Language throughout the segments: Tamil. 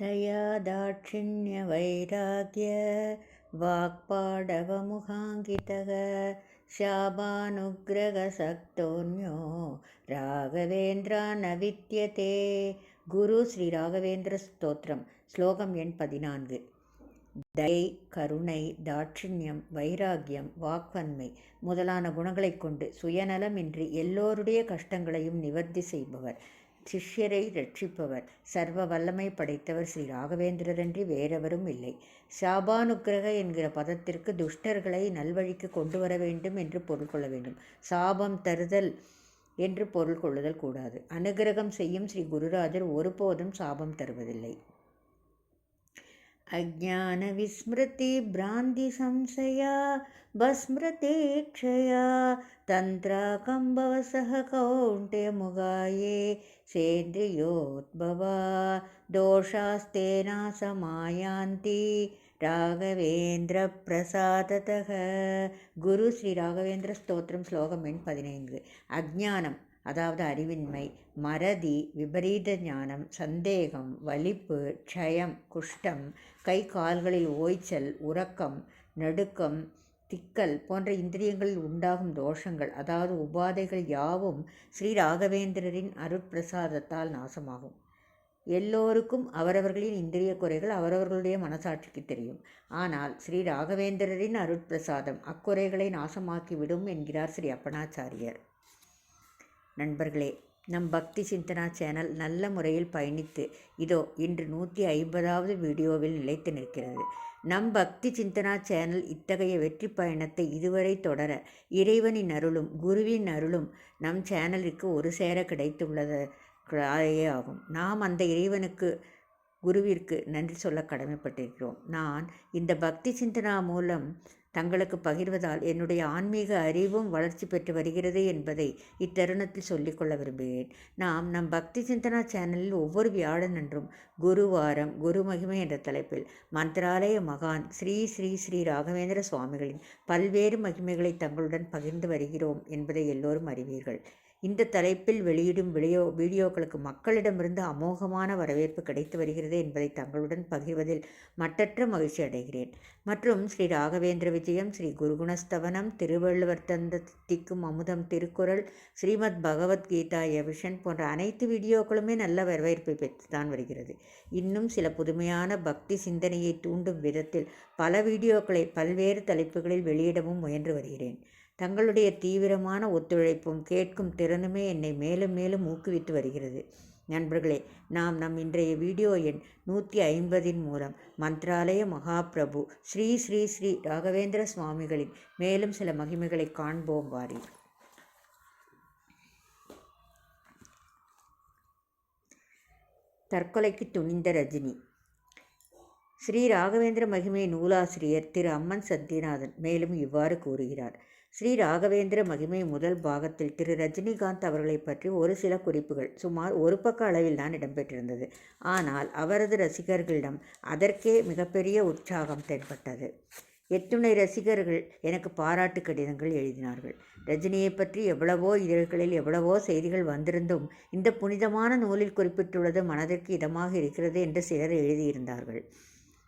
दयादाक्षिण्यवैराग्य वाक्पाडवमुखाङ्कितः शापानुग्रहसक्तोऽन्यो ராகவேந்திரா நவித்தியதே குரு ஸ்ரீ ராகவேந்திர ஸ்தோத்திரம் ஸ்லோகம் எண் பதினான்கு தயை கருணை தாட்சிணியம் வைராகியம் வாக்வன்மை முதலான குணங்களைக் கொண்டு சுயநலமின்றி எல்லோருடைய கஷ்டங்களையும் நிவர்த்தி செய்பவர் சிஷ்யரை ரட்சிப்பவர். சர்வ வல்லமை படைத்தவர் ஸ்ரீ ராகவேந்திரரன்றி வேறெவரும் இல்லை. சாபானுக்கிரக என்கிற பதத்திற்கு துஷ்டர்களை நல்வழிக்கு கொண்டு வர வேண்டும் என்று பொருள் கொள்ள வேண்டும். சாபம் தருதல் என்று பொருள் கொள்ளுதல் கூடாது. அனுகிரகம் செய்யும் ஸ்ரீ குருராஜர் ஒருபோதும் சாபம் தருவதில்லை. अज्ञानविस्मृतिभ्रान्तिसंशया भस्मृतीक्षया तन्त्राकम्बवसः कौण्ट्यमुगाये सेन्द्रियोद्भवा दोषास्तेना समायान्ति राघवेन्द्रप्रसादतः गुरु श्रीराघवेन्द्रस्तोत्रं श्लोकम् एण् पदिनैङ्गु अज्ञानं அதாவது அறிவின்மை மறதி விபரீத ஞானம் சந்தேகம் வலிப்பு க்ஷயம் குஷ்டம் கை கால்களில் ஓய்ச்சல் உறக்கம் நடுக்கம் திக்கல் போன்ற இந்திரியங்களில் உண்டாகும் தோஷங்கள் அதாவது உபாதைகள் யாவும் ஸ்ரீ ராகவேந்திரரின் அருட்பிரசாதத்தால் நாசமாகும். எல்லோருக்கும் அவரவர்களின் இந்திரிய குறைகள் அவரவர்களுடைய மனசாட்சிக்கு தெரியும். ஆனால் ஸ்ரீ ராகவேந்திரரின் அருட்பிரசாதம் அக்குறைகளை நாசமாக்கிவிடும் என்கிறார் ஸ்ரீ அப்பனாச்சாரியர். நண்பர்களே நம் பக்தி சிந்தனா சேனல் நல்ல முறையில் பயணித்து இதோ இன்று நூற்றி ஐம்பதாவது வீடியோவில் நிலைத்து நிற்கிறது. நம் பக்தி சிந்தனா சேனல் இத்தகைய வெற்றி பயணத்தை இதுவரை தொடர இறைவனின் அருளும் குருவின் அருளும் நம் சேனலுக்கு ஒரு சேர கிடைத்துள்ளது ஆகும். நாம் அந்த இறைவனுக்கு குருவிற்கு நன்றி சொல்ல கடமைப்பட்டிருக்கிறோம். நான் இந்த பக்தி சிந்தனா மூலம் தங்களுக்கு பகிர்வதால் என்னுடைய ஆன்மீக அறிவும் வளர்ச்சி பெற்று வருகிறது என்பதை இத்தருணத்தில் சொல்லிக்கொள்ள விரும்புகிறேன். நாம் நம் பக்தி சிந்தனா சேனலில் ஒவ்வொரு வியாழனன்றும் குருவாரம் குரு மகிமை என்ற தலைப்பில் மந்திராலய மகான் ஸ்ரீ ஸ்ரீ ஸ்ரீ ராகவேந்திர சுவாமிகளின் பல்வேறு மகிமைகளை தங்களுடன் பகிர்ந்து வருகிறோம் என்பதை எல்லோரும் அறிவீர்கள். இந்த தலைப்பில் வெளியிடும் வீடியோ வீடியோக்களுக்கு மக்களிடமிருந்து அமோகமான வரவேற்பு கிடைத்து வருகிறது என்பதை தங்களுடன் பகிர்வதில் மட்டற்ற மகிழ்ச்சி அடைகிறேன். மற்றும் ஸ்ரீ ராகவேந்திர விஜயம் ஸ்ரீ குருகுணஸ்தவனம் திருவள்ளுவர் தந்த திக்கும் அமுதம் திருக்குறள் ஸ்ரீமத் பகவத்கீதா எவிஷன் போன்ற அனைத்து வீடியோக்களுமே நல்ல வரவேற்பை பெற்றுத்தான் வருகிறது. இன்னும் சில புதுமையான பக்தி சிந்தனையை தூண்டும் விதத்தில் பல வீடியோக்களை பல்வேறு தலைப்புகளில் வெளியிடவும் முயன்று வருகிறேன். தங்களுடைய தீவிரமான ஒத்துழைப்பும் கேட்கும் திறனுமே என்னை மேலும் மேலும் ஊக்குவித்து வருகிறது. நண்பர்களே நாம் நம் இன்றைய வீடியோ எண் நூற்றி ஐம்பதின் மூலம் மந்த்ராலய மகாபிரபு ஸ்ரீ ஸ்ரீ ஸ்ரீ ராகவேந்திர சுவாமிகளின் மேலும் சில மகிமைகளை காண்போம் வாரி. தற்கொலைக்கு துணிந்த ரஜினி. ஸ்ரீ ராகவேந்திர மகிமை நூலாசிரியர் திரு அம்மன் சத்யநாதன் மேலும் இவ்வாறு கூறுகிறார். ஸ்ரீ ராகவேந்திர மகிமை முதல் பாகத்தில் திரு. ரஜினிகாந்த் அவர்களை பற்றி ஒரு சில குறிப்புகள். சுமார் ஒரு பக்க அளவில் தான் இடம்பெற்றிருந்தது. ஆனால் அவரது ரசிகர்களிடம் அதற்கே மிகப்பெரிய உற்சாகம் தென்பட்டது. எத்துணை ரசிகர்கள் எனக்கு பாராட்டு கடிதங்கள் எழுதினார்கள். ரஜினியை பற்றி எவ்வளவோ இதழ்களில் எவ்வளவோ செய்திகள் வந்திருந்தும் இந்த புனிதமான நூலில் குறிப்பிட்டுள்ளது மனதிற்கு இதமாக இருக்கிறது என்று சிலர் எழுதியிருந்தார்கள்.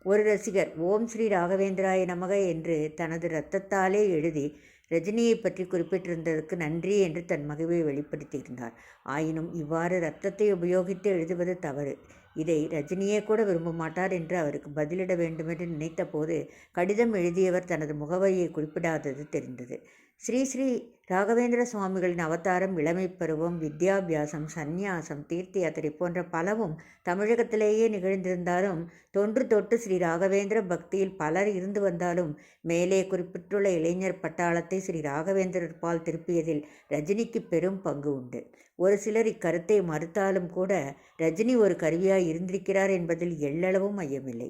ஒரு ரசிகர் ஓம் ஸ்ரீ ராகவேந்திராய நமக என்று தனது இரத்தத்தாலே எழுதி ரஜினியை பற்றி குறிப்பிட்டிருந்ததற்கு நன்றி என்று தன் மகிழ்வை வெளிப்படுத்தியிருந்தார். ஆயினும் இவ்வாறு ரத்தத்தை உபயோகித்து எழுதுவது தவறு. இதை ரஜினியே கூட விரும்ப மாட்டார் என்று அவருக்கு பதிலிட வேண்டுமென்று நினைத்தபோது கடிதம் எழுதியவர் தனது முகவரியை குறிப்பிடாதது தெரிந்தது. ஸ்ரீ ஸ்ரீ ராகவேந்திர சுவாமிகளின் அவதாரம் இளமை பருவம் வித்யாபியாசம் சந்நியாசம் தீர்த்த யாத்திரை போன்ற பலவும் தமிழகத்திலேயே நிகழ்ந்திருந்தாலும் தொன்று தொட்டு ஸ்ரீ ராகவேந்திர பக்தியில் பலர் இருந்து வந்தாலும் மேலே குறிப்பிட்டுள்ள இளைஞர் பட்டாளத்தை ஸ்ரீ ராகவேந்திரர் பால் திருப்பியதில் ரஜினிக்கு பெரும் பங்கு உண்டு. ஒரு சிலர் இக்கருத்தை மறுத்தாலும் கூட ரஜினி ஒரு கருவியாய் இருந்திருக்கிறார் என்பதில் எள்ளளவும் ஐயமில்லை.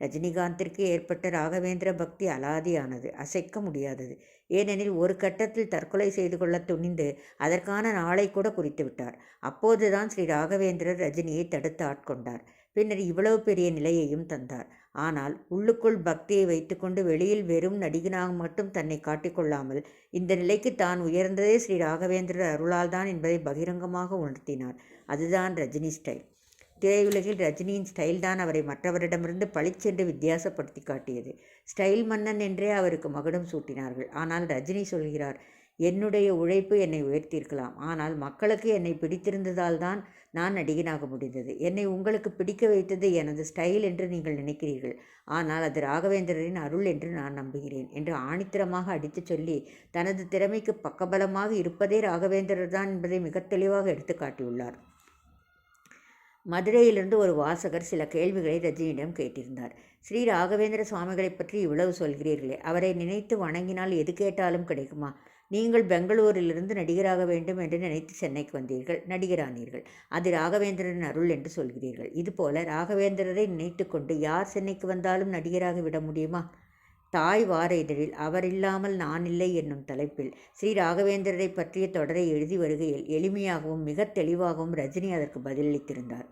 ரஜினிகாந்திற்கு ஏற்பட்ட ராகவேந்திர பக்தி அலாதியானது அசைக்க முடியாதது. ஏனெனில் ஒரு கட்டத்தில் தற்கொலை செய்து கொள்ள துணிந்து அதற்கான நாளை கூட குறித்து விட்டார். அப்போதுதான் ஸ்ரீ ராகவேந்திரர் ரஜினியை தடுத்து ஆட்கொண்டார். பின்னர் இவ்வளவு பெரிய நிலையையும் தந்தார். ஆனால் உள்ளுக்குள் பக்தியை வைத்துக்கொண்டு வெளியில் வெறும் நடிகனாக மட்டும் தன்னை காட்டிக்கொள்ளாமல் இந்த நிலைக்கு தான் உயர்ந்ததே ஸ்ரீ ராகவேந்திரர் அருளால்தான் என்பதை பகிரங்கமாக உணர்த்தினார். அதுதான் ரஜினி ஸ்டைல். திரையுலகில் ரஜினியின் ஸ்டைல் தான் அவரை மற்றவரிடமிருந்து பளிச்சென்று வித்தியாசப்படுத்தி காட்டியது. ஸ்டைல் மன்னன் என்றே அவருக்கு மகுடம் சூட்டினார்கள். ஆனால் ரஜினி சொல்கிறார் என்னுடைய உழைப்பு என்னை உயர்த்தியிருக்கலாம். ஆனால் மக்களுக்கு என்னை பிடித்திருந்ததால் தான் நான் நடிகனாக முடிந்தது. என்னை உங்களுக்கு பிடிக்க வைத்தது எனது ஸ்டைல் என்று நீங்கள் நினைக்கிறீர்கள். ஆனால் அது ராகவேந்திரரின் அருள் என்று நான் நம்புகிறேன் என்று ஆணித்தரமாக அடித்துச் சொல்லி தனது திறமைக்கு பக்கபலமாக இருப்பதே ராகவேந்திரர் தான் என்பதை மிக தெளிவாக எடுத்து காட்டியுள்ளார். மதுரையிலிருந்து ஒரு வாசகர் சில கேள்விகளை ரஜினியிடம் கேட்டிருந்தார். ஸ்ரீ ராகவேந்திர சுவாமிகளை பற்றி இவ்வளவு சொல்கிறீர்களே அவரை நினைத்து வணங்கினால் எது கேட்டாலும் கிடைக்குமா? நீங்கள் பெங்களூரிலிருந்து நடிகராக வேண்டும் என்று நினைத்து சென்னைக்கு வந்தீர்கள் நடிகரானீர்கள். அது ராகவேந்திரன் அருள் என்று சொல்கிறீர்கள். இதுபோல ராகவேந்திரரை நினைத்து கொண்டு யார் சென்னைக்கு வந்தாலும் நடிகராக விட முடியுமா? தாய் வார இதழில் அவர் இல்லாமல் நான் இல்லை என்னும் தலைப்பில் ஸ்ரீ ராகவேந்திரரை பற்றிய தொடரை எழுதி வருகையில் எளிமையாகவும் மிக தெளிவாகவும் ரஜினி அதற்கு பதிலளித்திருந்தார்.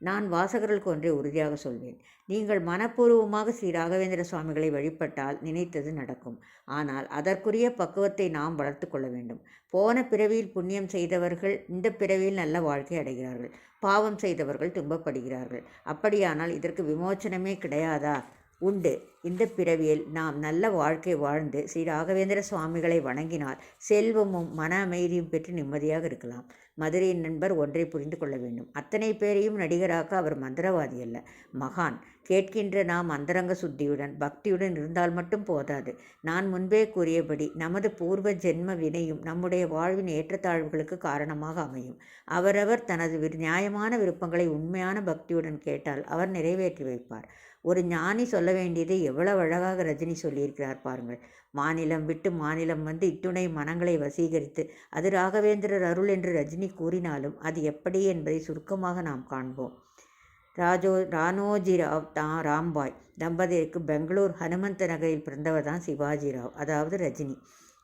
நான் வாசகர்களுக்கு ஒன்றை உறுதியாக சொல்வேன். நீங்கள் மனப்பூர்வமாக ஸ்ரீ ராகவேந்திர சுவாமிகளை வழிபட்டால் நினைத்தது நடக்கும். ஆனால் அதற்குரிய பக்குவத்தை நாம் வளர்த்து கொள்ள வேண்டும். போன பிறவியில் புண்ணியம் செய்தவர்கள் இந்த பிறவியில் நல்ல வாழ்க்கை அடைகிறார்கள். பாவம் செய்தவர்கள் துன்பப்படுகிறார்கள். அப்படியானால் இதற்கு விமோச்சனமே கிடையாதா? உண்டு. இந்த பிறவியில் நாம் நல்ல வாழ்க்கை வாழ்ந்து ஸ்ரீ ராகவேந்திர சுவாமிகளை வணங்கினால் செல்வமும் மன அமைதியும் பெற்று நிம்மதியாக இருக்கலாம். மதுரையின் நண்பர் ஒன்றை புரிந்து கொள்ள வேண்டும். அத்தனை பேரையும் நடிகராக்க அவர் மந்திரவாதி அல்ல. மகான். கேட்கின்ற நாம் அந்தரங்க சுத்தியுடன் பக்தியுடன் இருந்தால் மட்டும் போதாது. நான் முன்பே கூறியபடி நமது பூர்வ ஜென்ம வினையும் நம்முடைய வாழ்வின் ஏற்றத்தாழ்வுகளுக்கு காரணமாக அமையும். அவரவர் தனது நியாயமான விருப்பங்களை உண்மையான பக்தியுடன் கேட்டால் அவர் நிறைவேற்றி வைப்பார். ஒரு ஞானி சொல்ல வேண்டியதை எவ்வளவு அழகாக ரஜினி சொல்லியிருக்கிறார் பாருங்கள். மாநிலம் விட்டு மாநிலம் வந்து இத்துணை மனங்களை வசீகரித்து அது ராகவேந்திரர் அருள் என்று ரஜினி கூறினாலும் அது எப்படி என்பதை சுருக்கமாக நாம் காண்போம். ராஜோ ராணோஜி ராவ் தான் ராம்பாய் தம்பதியருக்கு பெங்களூர் ஹனுமந்த நகரில் பிறந்தவர் தான் சிவாஜி ராவ் அதாவது ரஜினி.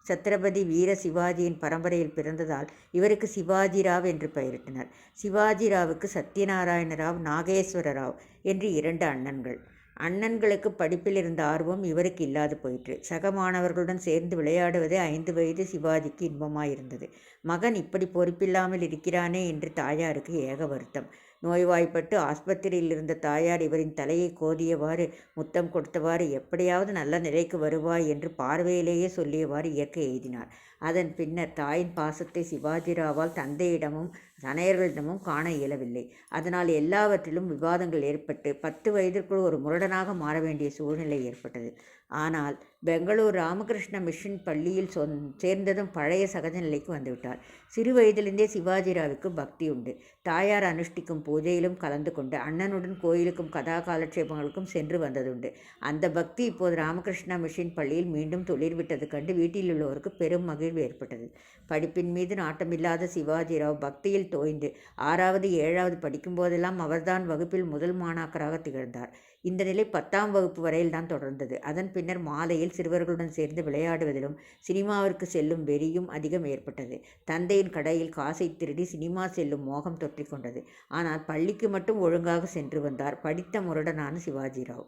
சத்ரபதி வீர சிவாஜியின் பரம்பரையில் பிறந்ததால் இவருக்கு சிவாஜி ராவ் என்று பெயரிட்டனர். சிவாஜி ராவுக்கு சத்யநாராயண ராவ் நாகேஸ்வர ராவ் என்று இரண்டு அண்ணன்கள். அண்ணன்களுக்கு படிப்பில் இருந்த ஆர்வம் இவருக்கு இல்லாது போயிற்று. சக மாணவர்களுடன் சேர்ந்து விளையாடுவதே ஐந்து வயது சிவாஜிக்கு இன்பமாயிருந்தது. மகன் இப்படி பொறுப்பில்லாமல் இருக்கிறானே என்று தாயாருக்கு ஏக வருத்தம். நோய்வாய்ப்பட்டு ஆஸ்பத்திரியில் இருந்த தாயார் இவரின் தலையை கோதியவாறு முத்தம் கொடுத்தவாறு எப்படியாவது நல்ல நிலைக்கு வருவாய் என்று பார்வையிலேயே சொல்லியவாறு இயற்கை எழுதினார். அதன் பின்னர் தாயின் பாசத்தை சிவாஜிராவால் தந்தையிடமும் சனையர்களிடமும் காண இயலவில்லை. அதனால் எல்லாவற்றிலும் விவாதங்கள் ஏற்பட்டு பத்து வயதிற்குள் ஒரு முரடனாக மாற வேண்டிய சூழ்நிலை ஏற்பட்டது. ஆனால் பெங்களூர் ராமகிருஷ்ண மிஷன் பள்ளியில் சொந் சேர்ந்ததும் பழைய சகஜ நிலைக்கு வந்துவிட்டார். சிறு வயதிலிருந்தே சிவாஜிராவுக்கு பக்தி உண்டு. தாயார் அனுஷ்டிக்கும் பூஜையிலும் கலந்து கொண்டு அண்ணனுடன் கோயிலுக்கும் கதா காலட்சேபங்களுக்கும் சென்று வந்ததுண்டு. அந்த பக்தி இப்போது ராமகிருஷ்ணா மிஷன் பள்ளியில் மீண்டும் தொழிற்விட்டது கண்டு வீட்டில் உள்ளவருக்கு பெரும் மகிழ்வு ஏற்பட்டது. படிப்பின் மீது நாட்டமில்லாத சிவாஜிராவ் பக்தியில் தோய்ந்து ஆறாவது ஏழாவது படிக்கும்போதெல்லாம் அவர்தான் வகுப்பில் முதல் மாணாக்கராக திகழ்ந்தார். இந்த நிலை பத்தாம் வகுப்பு வரையில் தான் தொடர்ந்தது. அதன் பின்னர் மாலையில் சிறுவர்களுடன் சேர்ந்து விளையாடுவதிலும் சினிமாவிற்கு செல்லும் வெறியும் அதிகம் ஏற்பட்டது. தந்தையின் கடையில் காசை திருடி சினிமா செல்லும் மோகம் தொற்றிக்கொண்டது ஆனால் பள்ளிக்கு மட்டும் ஒழுங்காக சென்று வந்தார். படித்த முரடனான சிவாஜிராவ்.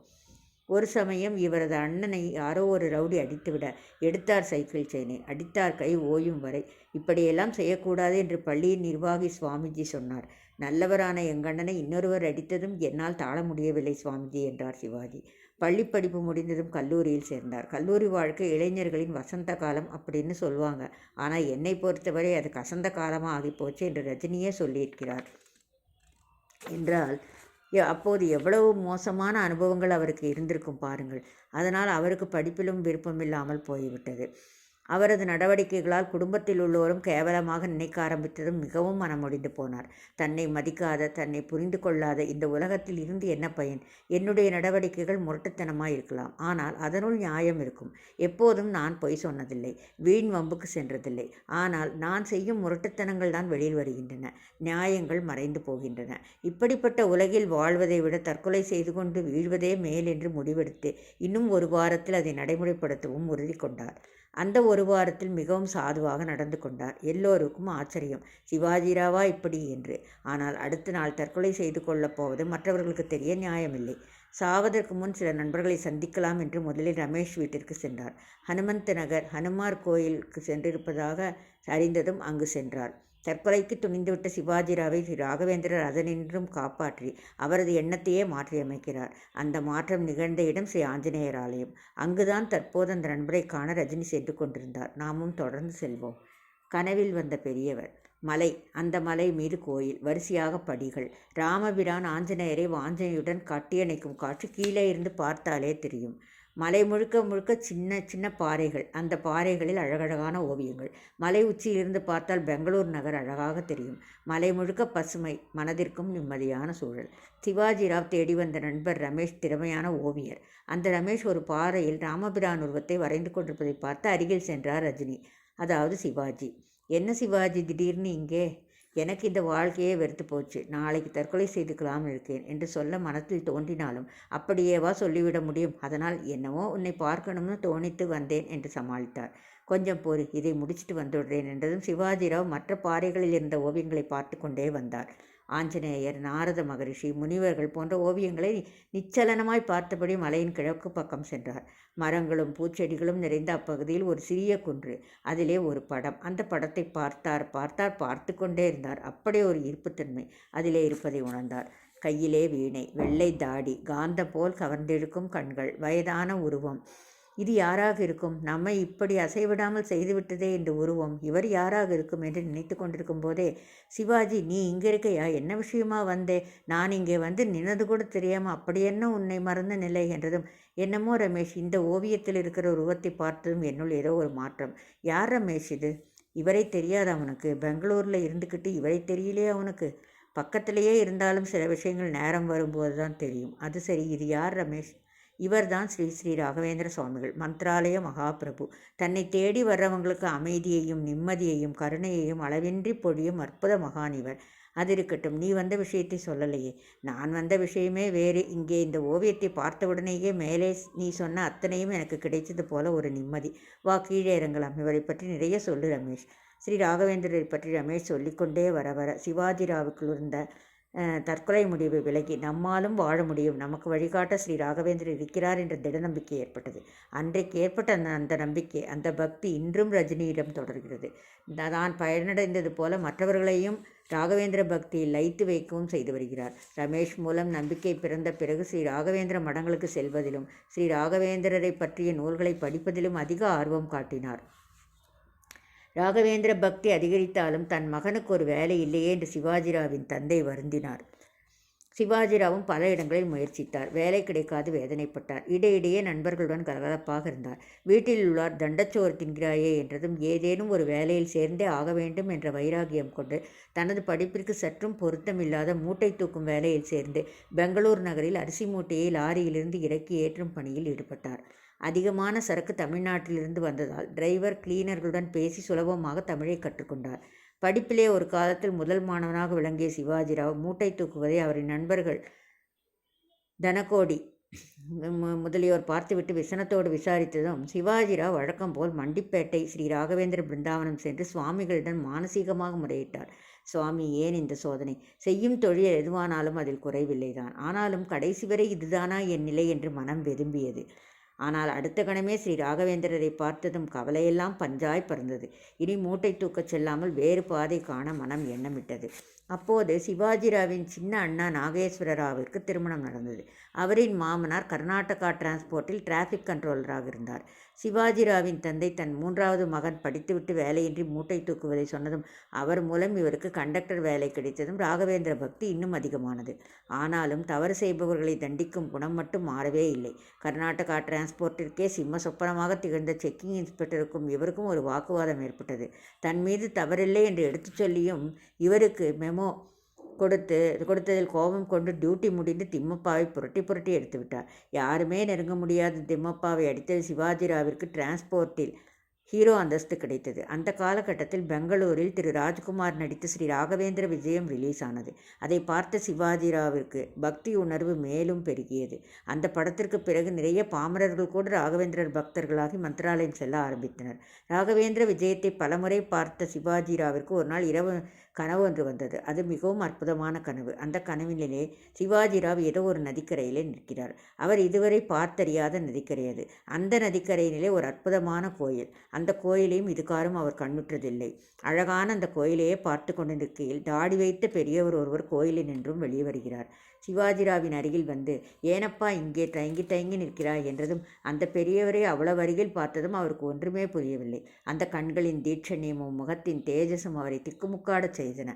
ஒரு சமயம் இவரது அண்ணனை யாரோ ஒரு ரவுடி அடித்துவிட எடுத்தார் சைக்கிள் செயினை. அடித்தார் கை ஓயும் வரை. இப்படியெல்லாம் செய்யக்கூடாது என்று பள்ளியின் நிர்வாகி சுவாமிஜி சொன்னார். நல்லவரான எங்கண்ணனை இன்னொருவர் அடித்ததும் என்னால் தாழ முடியவில்லை சுவாமிஜி என்றார் சிவாஜி. பள்ளி படிப்பு முடிந்ததும் கல்லூரியில் சேர்ந்தார். கல்லூரி வாழ்க்கை இளைஞர்களின் வசந்த காலம் அப்படின்னு சொல்லுவாங்க ஆனால் என்னை பொறுத்தவரை அது கசந்த காலமாக ஆகிப்போச்சு என்று ரஜினியே சொல்லியிருக்கிறார். என்றால் அப்போது எவ்வளவு மோசமான அனுபவங்கள் அவருக்கு இருந்திருக்கும் பாருங்கள். அதனால் அவருக்கு படிப்பிலும் விருப்பமில்லாமல் போய்விட்டது. அவரது நடவடிக்கைகளால் குடும்பத்தில் உள்ளோரும் கேவலமாக நினைக்க ஆரம்பித்ததும் மிகவும் மனமுடிந்து போனார். தன்னை மதிக்காத தன்னை புரிந்து கொள்ளாத இந்த உலகத்தில் இருந்து என்ன பயன்? என்னுடைய நடவடிக்கைகள் முரட்டுத்தனமாக இருக்கலாம். ஆனால் அதனுள் நியாயம் இருக்கும். எப்போதும் நான் பொய் சொன்னதில்லை. வீண் வம்புக்கு சென்றதில்லை. ஆனால் நான் செய்யும் முரட்டுத்தனங்கள் தான் வெளியில் வருகின்றன. நியாயங்கள் மறைந்து போகின்றன. இப்படிப்பட்ட உலகில் வாழ்வதை விட தற்கொலை செய்து கொண்டு வீழ்வதே மேல் என்று முடிவெடுத்து இன்னும் ஒரு வாரத்தில் அதை நடைமுறைப்படுத்தவும் உறுதி கொண்டார். அந்த ஒரு வாரத்தில் மிகவும் சாதுவாக நடந்து கொண்டார். எல்லோருக்கும் ஆச்சரியம். சிவாஜிராவா இப்படி என்று. ஆனால் அடுத்த நாள் தற்கொலை செய்து கொள்ளப் போவது மற்றவர்களுக்கு தெரிய நியாயமில்லை. சாவதற்கு முன் சில நண்பர்களை சந்திக்கலாம் என்று முதலில் ரமேஷ் வீட்டிற்கு சென்றார். ஹனுமந்த் நகர் ஹனுமார் கோயிலுக்கு சென்றிருப்பதாக அறிந்ததும் அங்கு சென்றார். தற்கொலைக்கு துணிந்துவிட்ட சிவாஜிராவை ஸ்ரீ ராகவேந்திரர் அதனின்றும் காப்பாற்றி அவரது எண்ணத்தையே மாற்றியமைக்கிறார். அந்த மாற்றம் நிகழ்ந்த இடம் ஸ்ரீ ஆஞ்சநேயர் ஆலயம் அங்குதான் தற்போது அந்த நண்பரை காண ரஜினி சென்று கொண்டிருந்தார். நாமும் தொடர்ந்து செல்வோம். கனவில் வந்த பெரியவர். மலை. அந்த மலை மீது கோயில். வரிசையாக படிகள். ராமபிரான் ஆஞ்சநேயரை வாஞ்சனையுடன் கட்டியணைக்கும் காட்சி கீழே இருந்து பார்த்தாலே தெரியும். மலை முழுக்க முழுக்க சின்ன சின்ன பாறைகள். அந்த பாறைகளில் அழகழகான ஓவியங்கள். மலை உச்சியிலிருந்து பார்த்தால் பெங்களூர் நகர் அழகாக தெரியும். மலை முழுக்க பசுமை மனதிற்கும் நிம்மதியான சூழல். சிவாஜிராவ் தேடி வந்த நண்பர் ரமேஷ் திறமையான ஓவியர். அந்த ரமேஷ் ஒரு பாறையில் ராமபிரான் உருவத்தை வரைந்து கொண்டிருப்பதை பார்த்து அருகில் சென்றார் ரஜினி. அதாவது சிவாஜி. என்ன சிவாஜி திடீர்னு இங்கே? எனக்கு இந்த வாழ்க்கையே வெறுத்து போச்சு. நாளைக்கு தற்கொலை செய்துக்கலாம் இருக்கேன் என்று சொல்ல மனத்தில் தோன்றினாலும் அப்படியேவா சொல்லிவிட முடியும்? அதனால் என்னவோ உன்னை பார்க்கணும்னு தோணித்து வந்தேன் என்று சமாளித்தார் கொஞ்சம் பொறு இதை முடிச்சிட்டு வந்துவிடுறேன் என்றதும் சிவாஜிராவ் மற்ற பாறைகளில் இருந்த ஓவியங்களை பார்த்து கொண்டே வந்தார். ஆஞ்சநேயர் நாரத மகரிஷி முனிவர்கள் போன்ற ஓவியங்களை நிச்சலனமாய் பார்த்தபடி மலையின் கிழக்கு பக்கம் சென்றார். மரங்களும் பூச்செடிகளும் நிறைந்த அப்பகுதியில் ஒரு சிறிய குன்று அதிலே ஒரு படம். அந்த படத்தை பார்த்தார் பார்த்தார் பார்த்து கொண்டே இருந்தார். அப்படியே ஒரு ஈர்ப்புத்தன்மை அதிலே இருப்பதை உணர்ந்தார். கையிலே வீணை வெள்ளை தாடி காந்த போல் கவர்ந்தெழுக்கும் கண்கள் வயதான உருவம் இது யாராக இருக்கும்? நம்மை இப்படி அசைவிடாமல் செய்துவிட்டதே இந்த உருவம். இவர் யாராக இருக்கும் என்று நினைத்து கொண்டிருக்கும் போதே சிவாஜி நீ இங்கே இருக்கையா? என்ன விஷயமா வந்தே? நான் இங்கே வந்து நின்னது கூட தெரியாமல் அப்படி என்ன உன்னை மறந்த நிலை? என்றதும் என்னமோ ரமேஷ் இந்த ஓவியத்தில் இருக்கிற உருவத்தை பார்த்ததும் என்னுள் ஏதோ ஒரு மாற்றம். யார் ரமேஷ் இது? இவரை தெரியாது அவனுக்கு. பெங்களூரில் இருந்துக்கிட்டு இவரை தெரியலையே அவனுக்கு? பக்கத்திலேயே இருந்தாலும் சில விஷயங்கள் நேரம் வரும்போது தான் தெரியும். அது சரி இது யார் ரமேஷ்? இவர்தான் ஸ்ரீ ஸ்ரீ ராகவேந்திர சுவாமிகள் மந்த்ராலய மகாபிரபு. தன்னை தேடி வர்றவங்களுக்கு அமைதியையும் நிம்மதியையும் கருணையையும் அளவின்றி பொழியும் அற்புத மகான் இவர். அது இருக்கட்டும் நீ வந்த விஷயத்தை சொல்லலையே. நான் வந்த விஷயமே வேறு. இங்கே இந்த ஓவியத்தை பார்த்தவுடனேயே மேலே நீ சொன்ன அத்தனையும் எனக்கு கிடைத்தது போல ஒரு நிம்மதி. வா கீழே இறங்கலாம். இவரை பற்றி நிறைய சொல்லு ரமேஷ். ஸ்ரீ ராகவேந்திரரை பற்றி ரமேஷ் சொல்லிக்கொண்டே வர வர சிவாஜிராவுக்குள் இருந்த தற்கொலை முடிவு விலகி நம்மாலும் வாழ முடியும். நமக்கு வழிகாட்ட ஸ்ரீ ராகவேந்திரர் இருக்கிறார் என்ற திட நம்பிக்கை ஏற்பட்டது. அன்றைக்கு ஏற்பட்ட அந்த அந்த நம்பிக்கை அந்த பக்தி இன்றும் ரஜினியிடம் தொடர்கிறது. தான் பயனடைந்தது போல மற்றவர்களையும் ராகவேந்திர பக்தியில் லைத்து வைக்கவும் செய்து வருகிறார். ரமேஷ் மூலம் நம்பிக்கை பிறந்த பிறகு ஸ்ரீ ராகவேந்திர மடங்களுக்கு செல்வதிலும் ஸ்ரீ ராகவேந்திரரை பற்றிய நூல்களை படிப்பதிலும் அதிக ஆர்வம் காட்டினார். ராகவேந்திர பக்தி அதிகரித்தாலும் தன் மகனுக்கு ஒரு வேலை இல்லையே என்று சிவாஜிராவின் தந்தை வருந்தினார். சிவாஜிராவும் பல இடங்களில் முயற்சித்தார். வேலை கிடைக்காது வேதனைப்பட்டார். இடையிடையே நண்பர்களுடன் கலகலப்பாக இருந்தார். வீட்டில் உள்ளார். தண்டச்சோறு தின்கிறாயே என்றதும் ஏதேனும் ஒரு வேலையில் சேர்ந்தே ஆக வேண்டும் என்ற வைராகியம் கொண்டு தனது படிப்பிற்கு சற்றும் பொருத்தமில்லாத மூட்டை தூக்கும் வேலையில் சேர்ந்து பெங்களூர் நகரில் அரிசி மூட்டையை லாரியிலிருந்து இறக்கி ஏற்றும் பணியில் ஈடுபட்டார். அதிகமான சரக்கு தமிழ்நாட்டிலிருந்து வந்ததால் டிரைவர் கிளீனர்களுடன் பேசி சுலபமாக தமிழை கற்றுக்கொண்டார். படிப்பிலே ஒரு காலத்தில் முதல் மாணவனாக விளங்கிய சிவாஜிராவ் மூட்டை தூக்குவதை அவரின் நண்பர்கள் தனகோடி முதலியோர் பார்த்துவிட்டு விசனத்தோடு விசாரித்ததும் சிவாஜிராவ் வழக்கம் போல் மண்டிப்பேட்டை ஸ்ரீ ராகவேந்திர பிருந்தாவனம் சென்று சுவாமிகளிடம் மானசீகமாக முறையிட்டார். சுவாமி ஏன் இந்த சோதனை? செய்யும் தொழில் எதுவானாலும் அதில் குறைவில்லைதான். ஆனாலும் கடைசி வரை இதுதானா என் நிலை? என்று மனம் விரும்பியது ஆனால் அடுத்த கணமே ஸ்ரீ ராகவேந்திரரை பார்த்ததும் கவலையெல்லாம் பஞ்சாய் பறந்தது. இனி மூட்டை தூக்கச் செல்லாமல் வேறு பாதை காண மனம் எண்ணமிட்டது. அப்போது சிவாஜிராவின் சின்ன அண்ணா நாகேஸ்வரராவிற்கு திருமணம் நடந்தது. அவரின் மாமனார் கர்நாடகா டிரான்ஸ்போர்ட்டில் டிராஃபிக் கண்ட்ரோலராக இருந்தார். சிவாஜிராவின் தந்தை தன் மூன்றாவது மகன் படித்துவிட்டு வேலையின்றி மூட்டை தூக்குவதை சொன்னதும் அவர் மூலம் இவருக்கு கண்டக்டர் வேலை கிடைத்ததும் ராகவேந்திர பக்தி இன்னும் அதிகமானது. ஆனாலும் தவறு செய்பவர்களை தண்டிக்கும் குணம் மட்டும் மாறவே இல்லை. கர்நாடகா டிரான்ஸ்போர்ட்டிற்கே சிம்ம சொப்பனமாக திகழ்ந்த செக்கிங் இன்ஸ்பெக்டருக்கும் இவருக்கும் ஒரு வாக்குவாதம் ஏற்பட்டது. தன் மீது தவறில்லை என்று எடுத்துச் சொல்லியும் இவருக்கு என்னமோ கொடுத்து கொடுத்ததில் கோபம் கொண்டு டியூட்டி முடிந்து திம்மப்பாவை புரட்டி புரட்டி எடுத்து விட்டார். யாருமே நெருங்க முடியாத. திம்மப்பாவை அடித்தது சிவாஜிராவிற்கு டிரான்ஸ்போர்ட்டில் ஹீரோ அந்தஸ்து கிடைத்தது. அந்த காலகட்டத்தில் பெங்களூரில் திரு ராஜ்குமார் நடித்த ஸ்ரீ ராகவேந்திர விஜயம் ரிலீஸ் ஆனது. அதை பார்த்த சிவாஜிராவிற்கு பக்தி உணர்வு மேலும் பெருகியது. அந்த படத்திற்கு பிறகு நிறைய பாமரர்கள் கூட ராகவேந்திரர் பக்தர்களாகி மந்திராலயம் செல்ல ஆரம்பித்தனர். ராகவேந்திர விஜயத்தை பலமுறை பார்த்த சிவாஜிராவிற்கு ஒரு நாள் இரவு கனவு ஒன்று வந்தது. அது மிகவும் அற்புதமான கனவு. அந்த கனவினிலே சிவாஜிராவ் ஏதோ ஒரு நதிக்கரையிலே நிற்கிறார். அவர் இதுவரை பார்த்தறியாத நதிக்கரை அது அந்த நதிக்கரையிலே ஒரு அற்புதமான கோயில். அந்த கோயிலையும் இதுகாரும் அவர் கண்ணுற்றதில்லை. அழகான அந்த கோயிலையே பார்த்து கொண்டு நிற்கையில் தாடி வைத்த பெரியவர் ஒருவர் கோயிலில் நின்றும் வெளியே வருகிறார். சிவாஜிராவின் அருகில் வந்து ஏனப்பா இங்கே தயங்கி தயங்கி நிற்கிறாய் என்றதும் அந்த பெரியவரை அவ்வளவு அருகில் பார்த்ததும் அவருக்கு ஒன்றுமே புரியவில்லை. அந்த கண்களின் தீட்சண்யமும் முகத்தின் தேஜஸும் அவரை திக்குமுக்காடச் செய்தன.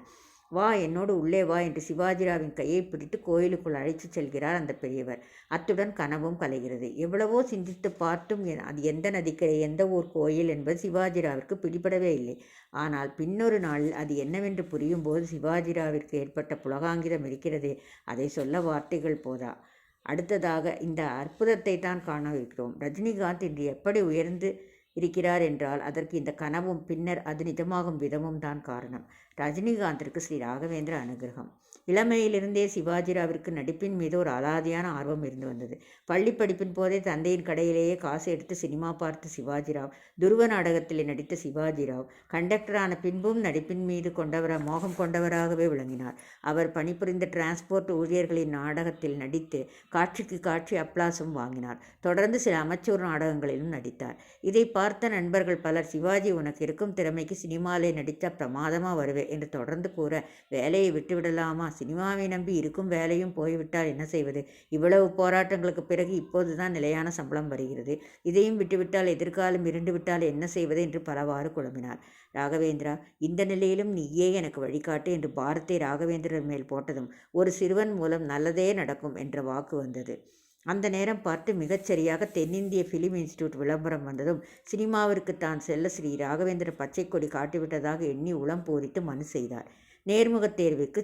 வா என்னோடு உள்ளே வா என்று சிவாஜிராவின் கையை பிடித்து கோயிலுக்குள் அழைத்து செல்கிறார் அந்த பெரியவர். அத்துடன் கனவும் கலைகிறது. எவ்வளவோ சிந்தித்து பார்த்தும் அது எந்த நதிக்கரை எந்த ஊர் கோயில் என்பது சிவாஜிராவிற்கு பிடிபடவே இல்லை. ஆனால் பின்னொரு நாளில் அது என்னவென்று புரியும் போது சிவாஜிராவிற்கு ஏற்பட்ட புலகாங்கிதம் இருக்கிறதே அதை சொல்ல வார்த்தைகள் போதா? அடுத்ததாக இந்த அற்புதத்தை தான் காண இருக்கிறோம் ரஜினிகாந்த் இன்று எப்படி உயர்ந்து இருக்கிறார் என்றால் அதற்கு இந்த கனவும் பின்னர் அது நிஜமாகும் விதமும் தான் காரணம். ரஜினிகாந்திற்கு ஸ்ரீ ராகவேந்திர அனுகிரகம். இளமையிலிருந்தே சிவாஜிராவிற்கு நடிப்பின் மீது ஒரு அலாதியான ஆர்வம் இருந்து வந்தது. பள்ளி படிப்பின் போதே தந்தையின் கடையிலேயே காசு எடுத்து சினிமா பார்த்த சிவாஜிராவ் துருவ நாடகத்தில் நடித்த சிவாஜிராவ் கண்டக்டரான பின்பும் நடிப்பின் மீது கொண்டவர மோகம் கொண்டவராகவே விளங்கினார். அவர் பணிபுரிந்த டிரான்ஸ்போர்ட் ஊழியர்களின் நாடகத்தில் நடித்து காட்சிக்கு காட்சி அப்ளாசும் வாங்கினார். தொடர்ந்து சில அமைச்சூர் நாடகங்களிலும் நடித்தார். இதை பார்த்த நண்பர்கள் பலர் சிவாஜி உனக்கு இருக்கும் திறமைக்கு சினிமாலே நடித்த பிரமாதமாக வருவே என்று தொடர்ந்து கூற வேலையை விட்டுவிடலாமா? சினிமாவை நம்பி இருக்கும் வேலையும் போய்விட்டால் என்ன செய்வது? இவ்வளவு போராட்டங்களுக்கு பிறகு இப்போது தான் நிலையான சம்பளம் வருகிறது. இதையும் விட்டுவிட்டால் எதிர்காலம் இருண்டுவிட்டால் என்ன செய்வது? என்று பலவாறு குழம்பினார். ராகவேந்திரா இந்த நிலையிலும் நீயே எனக்கு வழிகாட்டு என்று பாரத்தை ராகவேந்திரர் மேல் போட்டதும் ஒரு சிறுவன் மூலம் நல்லதே நடக்கும் என்ற வாக்கு வந்தது. அந்த நேரம் பார்த்து மிகச்சரியாக தென்னிந்திய ஃபிலிம் இன்ஸ்டியூட் விளம்பரம் வந்ததும் சினிமாவிற்கு தான் செல்ல ஸ்ரீ ராகவேந்திர பச்சை கொடி காட்டிவிட்டதாக எண்ணி உளம் பூரித்து மனு செய்தார். நேர்முகத் தேர்வுக்கு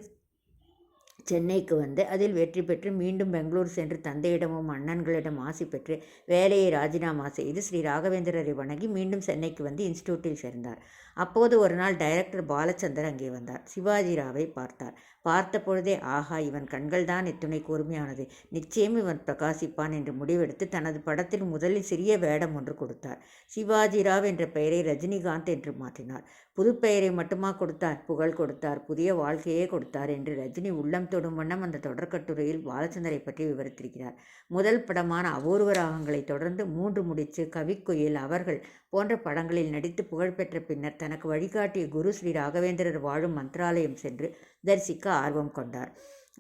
சென்னைக்கு வந்து அதில் வெற்றி பெற்று மீண்டும் பெங்களூர் சென்று தந்தையிடமும் அண்ணன்களிடம் ஆசி பெற்று வேலையை ராஜினாமா செய்து ஸ்ரீ ராகவேந்திரரை வணங்கி மீண்டும் சென்னைக்கு வந்து இன்ஸ்டியூட்டில் சேர்ந்தார். அப்போது ஒரு நாள் டைரக்டர் பாலச்சந்தர் அங்கே வந்தார். சிவாஜிராவை பார்த்தார். பார்த்த பொழுதே ஆஹா இவன் கண்கள்தான் இத்துணை கூர்மையானது. நிச்சயம் இவன் பிரகாசிப்பான் என்று முடிவெடுத்து தனது படத்தில் முதலில் சிறிய வேடம் ஒன்று கொடுத்தார். சிவாஜிராவ் என்ற பெயரை ரஜினிகாந்த் என்று மாற்றினார். புது பெயரை மட்டுமா கொடுத்தார்? புகழ் கொடுத்தார். புதிய வாழ்க்கையே கொடுத்தார் என்று ரஜினி உள்ளம் தொடும் வண்ணம் அந்த தொடர்கட்டுரையில் பாலச்சந்தரை பற்றி விவரித்திருக்கிறார். முதல் படமான அபூர்வ ராகங்களை தொடர்ந்து மூன்று முடிச்சு கவிக்குயில் அவர்கள் போன்ற படங்களில் நடித்து புகழ்பெற்ற பின்னர் தனக்கு வழிகாட்டிய குரு ஸ்ரீ ராகவேந்திரர் வாழும் மந்திராலயம் சென்று தரிசிக்க ஆர்வம் கொண்டார்.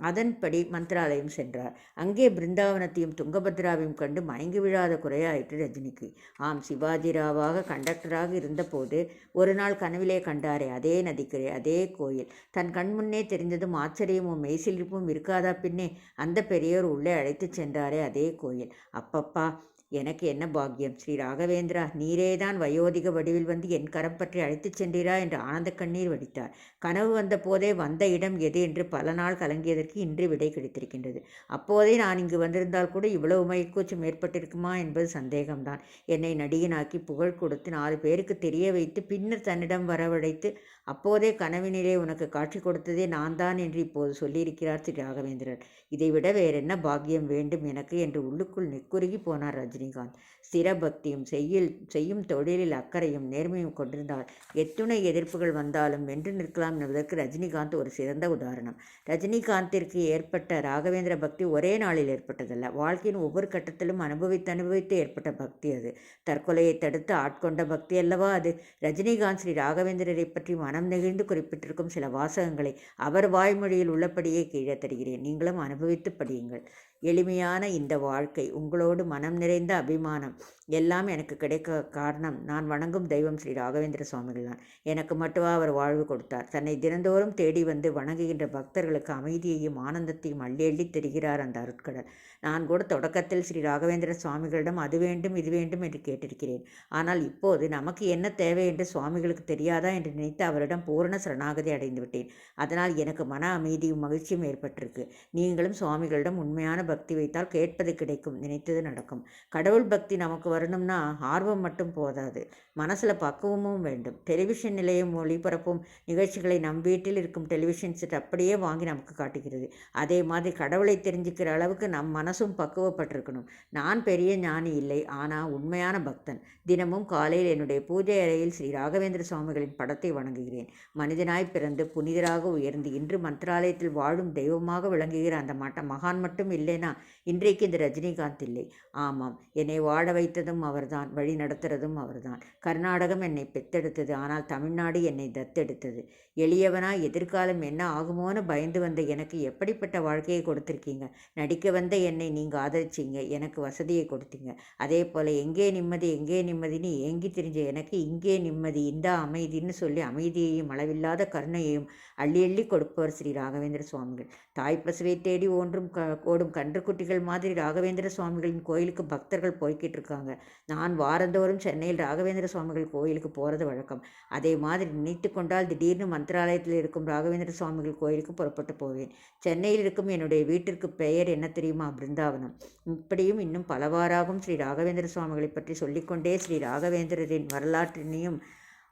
அதன்படி மந்திராலயம் சென்றார். அங்கே பிருந்தாவனத்தையும் துங்கபத்ராவையும் கண்டு மயங்கி விழாத குறையாயிற்று ரஜினிக்கு. ஆம் சிவாஜிராவாக கண்டக்டராக இருந்தபோது ஒரு நாள் கனவிலே கண்டாரே அதே நதிக்கரை அதே கோயில். தன் கண்முன்னே தெரிந்ததும் ஆச்சரியமும் மெய்சிலிருப்பும் இருக்காதா பின்னே அந்த பெரியோர் உள்ளே அழைத்துச் சென்றாரே அதே கோயில். அப்பப்பா எனக்கு என்ன பாக்கியம்? ஸ்ரீ ராகவேந்திரா நீரேதான் வயோதிக வடிவில் வந்து என் கரம் பற்றி அழைத்துச் சென்றீரா? என்று ஆனந்த கண்ணீர் வடித்தார். கனவு வந்த போதே வந்த இடம் எது என்று பல நாள் கலங்கியதற்கு இன்று விடை கிடைத்திருக்கின்றது. அப்போதே நான் இங்கு வந்திருந்தால் கூட இவ்வளவு மயக்கூச்சம் ஏற்பட்டிருக்குமா என்பது சந்தேகம்தான். என்னை நடிகனாக்கி புகழ் கொடுத்து நாலு பேருக்கு தெரிய வைத்து பின்னர் தன்னிடம் வரவழைத்து அப்போதே கனவினிலே உனக்கு காட்சி கொடுத்ததே நான் தான் என்று இப்போது சொல்லியிருக்கிறார் திரு. ராகவேந்திரன் இதைவிட வேறென்ன பாக்கியம் வேண்டும் எனக்கு என்று உள்ளுக்குள் நெக்குருகி போனார் ரஜினிகாந்த். ஸ்திர பக்தியும் செய்யில் செய்யும் தொழிலில் அக்கறையும் நேர்மையும் கொண்டிருந்தால் எத்துணை எதிர்ப்புகள் வந்தாலும் வென்று நிற்கலாம் என்பதற்கு ரஜினிகாந்த் ஒரு சிறந்த உதாரணம். ரஜினிகாந்திற்கு ஏற்பட்ட ராகவேந்திர பக்தி ஒரே நாளில் ஏற்பட்டதல்ல. வாழ்க்கையின் ஒவ்வொரு கட்டத்திலும் அனுபவித்து அனுபவித்து ஏற்பட்ட பக்தி அது. தற்கொலையை தடுத்து ஆட்கொண்ட பக்தி அல்லவா அது? ரஜினிகாந்த் ஸ்ரீ ராகவேந்திரரை பற்றி மனம் நெகிழ்ந்து குறிப்பிட்டிருக்கும் சில வாசகங்களை அவர் வாய்மொழியில் உள்ளபடியே கீழே தருகிறேன். நீங்களும் அனுபவித்து படியுங்கள். எளிமையான இந்த வாழ்க்கை உங்களோடு மனம் நிறைந்த அபிமானம். எல்லாம் எனக்கு கிடைக்க காரணம் நான் வணங்கும் தெய்வம் ஸ்ரீ ராகவேந்திர சுவாமிகள் தான். எனக்கு மட்டுமா அவர் வாழ்வு கொடுத்தார். தன்னை தினந்தோறும் தேடி வந்து வணங்குகின்ற பக்தர்களுக்கு அமைதியையும் ஆனந்தத்தையும் அள்ளி அள்ளி தெரிகிறார் அந்த அருட்கடல். நான் கூட தொடக்கத்தில் ஸ்ரீ ராகவேந்திர சுவாமிகளிடம் அது வேண்டும் இது வேண்டும் என்று கேட்டிருக்கிறேன். ஆனால் இப்போது நமக்கு என்ன தேவை என்று சுவாமிகளுக்கு தெரியாதா என்று நினைத்து அவரிடம் பூரண சரணாகதி அடைந்து விட்டேன். அதனால் எனக்கு மன அமைதியும் மகிழ்ச்சியும் ஏற்பட்டிருக்கு. நீங்களும் சுவாமிகளிடம் உண்மையான பக்தி வைத்தால் கேட்பது கிடைக்கும் நினைத்தது நடக்கும். கடவுள் பக்தி நமக்கு வரணும்னா ஆர்வம் மட்டும் போதாது. மனசில் பக்குவமும் வேண்டும். டெலிவிஷன் நிலையம் ஒளிபரப்பும் நிகழ்ச்சிகளை நம் வீட்டில் இருக்கும் டெலிவிஷன் செட் அப்படியே வாங்கி நமக்கு காட்டுகிறது. அதே மாதிரி கடவுளை தெரிஞ்சுக்கிற அளவுக்கு நம் மனசும் பக்குவப்பட்டிருக்கணும். நான் பெரிய ஞானி இல்லை ஆனால் உண்மையான பக்தன். தினமும் காலையில் என்னுடைய பூஜை அறையில் ஸ்ரீ ராகவேந்திர சுவாமிகளின் படத்தை வணங்குகிறேன். மனிதனாய் பிறந்து புனிதராக உயர்ந்து இன்று மந்திராலயத்தில் வாழும் தெய்வமாக விளங்குகிற அந்த மட்ட மகான் மட்டும் இல்லைனா இன்றைக்கு இந்த ரஜினிகாந்த் இல்லை. ஆமாம் என்னை வாழ வைத்ததும் அவர்தான் வழி நடத்துறதும் அவர்தான். கர்நாடகம் என்னை பெத்தெடுத்தது ஆனால் தமிழ்நாடு என்னை தத்தெடுத்தது. எளியவனா எதிர்காலம் என்ன ஆகுமோன்னு பயந்து வந்த எனக்கு எப்படிப்பட்ட வாழ்க்கையை கொடுத்துருக்கீங்க? நடிக்க வந்த என்னை நீங்கள் ஆதரிச்சிங்க எனக்கு வசதியை கொடுத்தீங்க. அதே போல் எங்கே நிம்மதி எங்கே நிம்மதின்னு ஏங்கி தெரிஞ்ச எனக்கு இங்கே நிம்மதி இந்த அமைதின்னு சொல்லி அமைதியையும் அளவில்லாத கருணையையும் அள்ளி அள்ளி கொடுப்பவர் ஸ்ரீ ராகவேந்திர சுவாமிகள். தாய் பசுவை தேடி ஒன்றும் க ஓடும் கன்றுக்குட்டிகள் மாதிரி ராகவேந்திர சுவாமிகளின் கோயிலுக்கு பக்தர்கள் போய்கிட்டு இருக்காங்க. நான் வாரந்தோறும் சென்னையில் ராகவேந்திர சுவாமிகள் கோயிலுக்கு போகிறது வழக்கம். அதே மாதிரி நினைத்து கொண்டால் திடீர்னு மந்திராலயத்தில் இருக்கும் ராகவேந்திர சுவாமிகள் கோயிலுக்கு புறப்பட்டு போவேன். சென்னையில் இருக்கும் என்னுடைய வீட்டிற்கு பெயர் என்ன தெரியுமா? பிருந்தாவனம். இப்படியும் இன்னும் பலவாறாகும் ஸ்ரீ ராகவேந்திர சுவாமிகளை பற்றி சொல்லிக்கொண்டே ஸ்ரீ ராகவேந்திரரின் வரலாற்றினையும்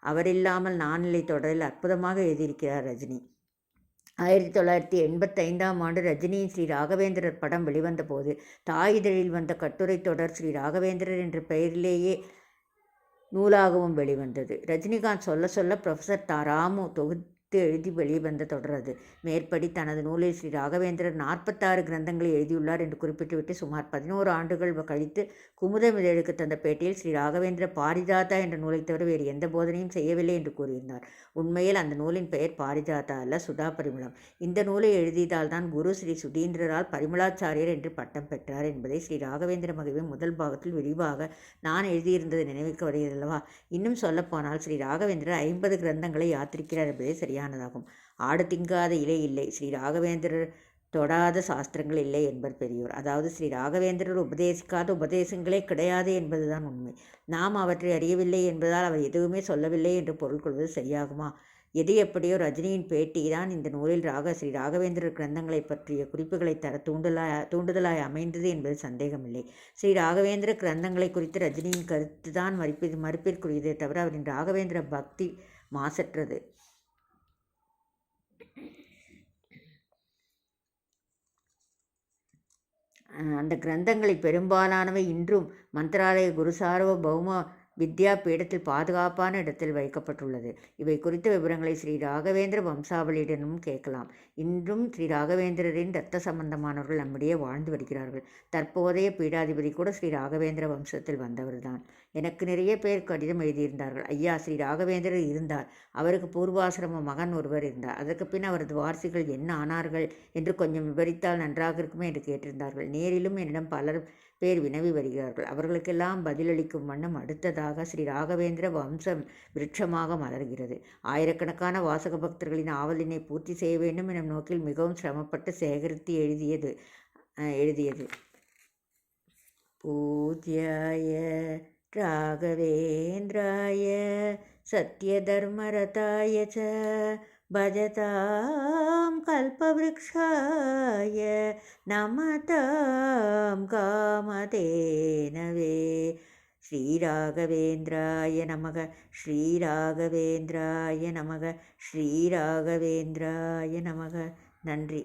அவரில்லாமல் நானிலை தொடரில் அற்புதமாக எழுதியிருக்கிறார் ரஜினி. ஆயிரத்தி தொள்ளாயிரத்தி எண்பத்தைந்தாம் ஆண்டு ரஜினியின் ஸ்ரீ ராகவேந்திரர் படம் வெளிவந்த போது தாயிதழில் வந்த கட்டுரை தொடர் ஸ்ரீ ராகவேந்திரர் என்ற பெயரிலேயே நூலாகவும் வெளிவந்தது. ரஜினிகாந்த் சொல்ல சொல்ல ப்ரொஃபஸர் தாராமு தொகு எடுத்து எழுதி வெளிவந்த தொடரது மேற்படி தனது நூலில் ஸ்ரீ ராகவேந்திரர் நாற்பத்தாறு கிரந்தங்களை எழுதியுள்ளார் என்று குறிப்பிட்டுவிட்டு சுமார் பதினோரு ஆண்டுகள் கழித்து குமுதமிதழுக்கு தந்த பேட்டியில் ஸ்ரீ ராகவேந்திர பாரிஜாதா என்ற நூலை தவிர வேறு எந்த போதனையும் செய்யவில்லை என்று கூறியிருந்தார். உண்மையில் அந்த நூலின் பெயர் பாரிஜாதா அல்ல சுதா பரிமளம். இந்த நூலை எழுதியதால் தான் குரு ஸ்ரீ சுதீந்திரரால் பரிமளாச்சாரியர் என்று பட்டம் பெற்றார் என்பதை ஸ்ரீ ராகவேந்திர மகிழ்வின் முதல் பாகத்தில் விரிவாக நான் எழுதியிருந்தது நினைவுக்கு வருகிறதல்லவா? இன்னும் சொல்லப்போனால் ஸ்ரீ ராகவேந்திரர் ஐம்பது கிரந்தங்களை யாத்திரிக்கிறார் என்பதே சரியானதாகும். ஆடு திங்காத இலை இல்லை. ஸ்ரீ ராகவேந்திரர் தொடாத சாஸ்திரங்கள் இல்லை என்பர் பெரியோர். அதாவது ஸ்ரீ ராகவேந்திரர் உபதேசிக்காத உபதேசங்களே கிடையாது என்பதுதான் உண்மை. நாம் அவற்றை அறியவில்லை என்பதால் அவர் எதுவுமே சொல்லவில்லை என்று பொருள் கொள்வது சரியாகுமா? எது எப்படியோ ரஜினியின் பேட்டி தான் இந்த நூலில் ராக ஸ்ரீ ராகவேந்திரர் கிரந்தங்களை பற்றிய குறிப்புகளை தர தூண்டலாய் தூண்டுதலாய் அமைந்தது என்பது சந்தேகமில்லை. ஸ்ரீ ராகவேந்திர கிரந்தங்களை குறித்து ரஜினியின் கருத்து தான் மறுப்பி மறுப்பிற்குரியதே தவிர அவரின் ராகவேந்திர பக்தி மாசற்றது. அந்த கிரந்தங்களை பெரும்பாலானவை இன்றும் மந்திராலய குருசார்வ பௌம வித்யா பீடத்தில் பாதுகாப்பான இடத்தில் வைக்கப்பட்டுள்ளது. இவை குறித்த விவரங்களை ஸ்ரீ ராகவேந்திர வம்சாவளியிடனும் கேட்கலாம். இன்றும் ஸ்ரீ ராகவேந்திரரின் இரத்த சம்பந்தமானவர்கள் நம்மிடையே வாழ்ந்து வருகிறார்கள். தற்போதைய பீடாதிபதி கூட ஸ்ரீ ராகவேந்திர வம்சத்தில் வந்தவர்தான். எனக்கு நிறைய பேர் கடிதம் எழுதியிருந்தார்கள். ஐயா ஸ்ரீ ராகவேந்திரர் இருந்தார். அவருக்கு பூர்வாசிரம மகன் ஒருவர் இருந்தார். அதற்கு பின் அவரது வாரிசுகள் என்ன ஆனார்கள் என்று கொஞ்சம் விவரித்தால் நன்றாக இருக்குமே என்று கேட்டிருந்தார்கள். நேரிலும் என்னிடம் பலர் பேர் வினவி வருகிறார்கள். அவர்களுக்கெல்லாம் பதிலளிக்கும் வண்ணம் அடுத்ததாக ஸ்ரீ ராகவேந்திர வம்சம் விருட்சமாக மலர்கிறது. ஆயிரக்கணக்கான வாசக பக்தர்களின் ஆவலினை பூர்த்தி செய்ய வேண்டும் எனும் நோக்கில் மிகவும் சிரமப்பட்டு சேகரித்து எழுதியது எழுதியது. பூஜ்யாய राघवेन्द्राय सत्यधर्मरताय च भजतां कल्पवृक्षाय नमतां कामधेनवे श्रीराघवेन्द्राय नमः श्रीराघवेन्द्राय नमः श्रीराघवेन्द्राय नमः नन्रि